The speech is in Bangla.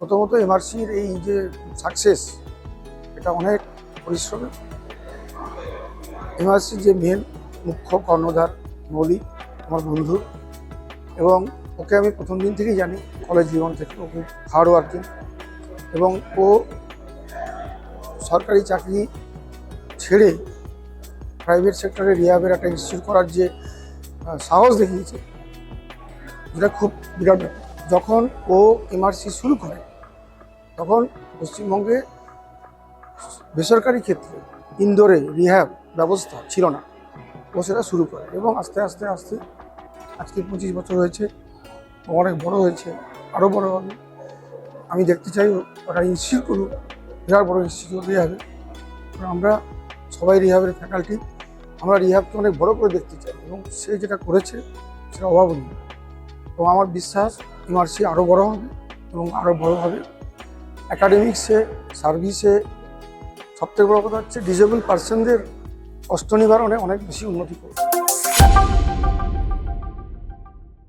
প্রথমত এমআরসির এই যে সাকসেস এটা অনেক পরিশ্রমের এমআরসির যে মেন মুখ্য কর্ণধার মৌলিক আমার বন্ধু, এবং ওকে আমি প্রথম দিন থেকেই জানি কলেজ জীবন থেকে, ও খুব হার্ড ওয়ার্কিং এবং ও সরকারি চাকরি ছেড়ে প্রাইভেট সেক্টরে রিহাবের একটা ইনস্টিটিউট করার যে সাহস দেখিয়েছে যেটা খুব বিরাট ব্যাপার। যখন ও এমআরসি শুরু করে, তখন পশ্চিমবঙ্গে বেসরকারি ক্ষেত্রে ইন্দোরে রিহ্যাব ব্যবস্থা ছিল না। ও সেটা শুরু করে এবং আস্তে আস্তে আস্তে আজকে পঁচিশ বছর হয়েছে অনেক বড় হয়েছে আরও বড় হবে। আমি দেখতে চাই ওটা ইনস্টিটিউট করুক, বিরাট বড় ইনস্টিটিউট রিহ্যাবে আমরা সবাই রিহ্যাবের ফ্যাকাল্টি, আমরা রিহ্যাবকে অনেক বড় করে দেখতে চাই এবং সে যেটা করেছে, সেটা অভাবনীয়। এবং আমার বিশ্বাস এমআরসি আরও বড় হবে এবং আরও বড় হবে। অ্যাকাডেমিক্সে সার্ভিসে সবথেকে বড় কথা হচ্ছে ডিজেবল পার্সনদের কষ্ট নিবারণে অনেক বেশি উন্নতি করবে।